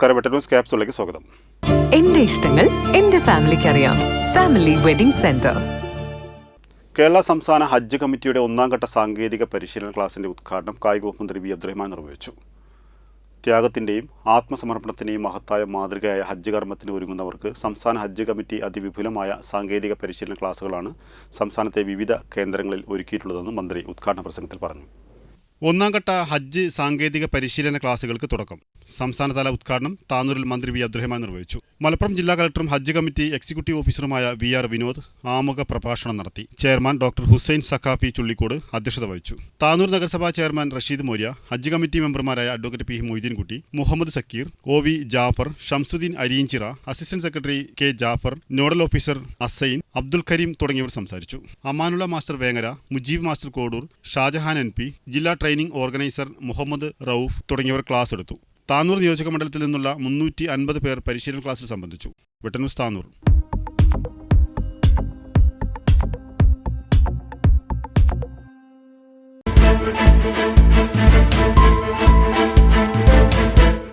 നമസ്കാരം butter news ക്യാപ്സുകളിലേക്ക് സ്വാഗതം. എന്റെ ഇഷ്ടങ്ങൾ എന്റെ ഫാമിലിക്ക് അറിയാം ഫാമിലി വെഡിംഗ് സെന്റർ കേരള സംസ്ഥാന ഹജ്ജ് കമ്മിറ്റിയുടെ ഒന്നാം ഘട്ട സാങ്കേതിക പരിശീലന ക്ലാസിന്റെ ഉദ്ഘാടനം കായിക വകുപ്പ് മന്ത്രി വി അബ്ദുറഹ്മാൻ നിർവഹിച്ചു. ത്യാഗത്തിന്റെയും ആത്മസമർപ്പണത്തിന്റെയും മഹത്തായ മാതൃകയായ ഹജ്ജ് കർമ്മത്തിന് ഒരുങ്ങുന്നവർക്ക് സംസ്ഥാന ഹജ്ജ് കമ്മിറ്റി അതിവിപുലമായ സാങ്കേതിക പരിശീലന ക്ലാസുകളാണ് സംസ്ഥാനത്തെ വിവിധ കേന്ദ്രങ്ങളിൽ ഒരുക്കിയിട്ടുള്ളതെന്ന് മന്ത്രി ഉദ്ഘാടന പ്രസംഗത്തിൽ പറഞ്ഞു. ഒന്നാം ഘട്ട ഹജ്ജ് സാങ്കേതിക പരിശീലന ക്ലാസുകൾക്ക് തുടക്കം. സംസ്ഥാനതല ഉദ്ഘാടനം താനൂരിൽ മന്ത്രി വി അബ്ദുറഹ്മാൻ നിർവഹിച്ചു. മലപ്പുറം ജില്ലാ കലക്ടറും ഹജ്ജ് കമ്മിറ്റി എക്സിക്യൂട്ടീവ് ഓഫീസറുമായ വി ആർ വിനോദ് ആമുഖ പ്രഭാഷണം നടത്തി. ചെയർമാൻ ഡോക്ടർ ഹുസൈൻ സഖാഫി ചുള്ളിക്കോട് അധ്യക്ഷത വഹിച്ചു. താനൂർ നഗരസഭാ ചെയർമാൻ റഷീദ് മോര്യ ഹജ്ജ് കമ്മിറ്റി മെമ്പർമാരായ advocate P Moideenkutty Muhammad Sakkeer O V Jafar Shamsuddin Areenchira assistant secretary K Jafar nodal officer Assain Abdul Kareem തുടങ്ങിയവർ സംസാരിച്ചു. Amanullah master Vengara Mujeeb master Kodur Shajahan N P ജില്ലാ training organiser Muhammad Rauf തുടങ്ങിയവർ class എടുത്തു. താനൂർ നിയോജക മണ്ഡലത്തിൽ നിന്നുള്ള മുന്നൂറ്റി അൻപത് പേർ പരിശീലന ക്ലാസ്സിൽ സംബന്ധിച്ചു. വെട്ടന്യൂസ് താനൂർ.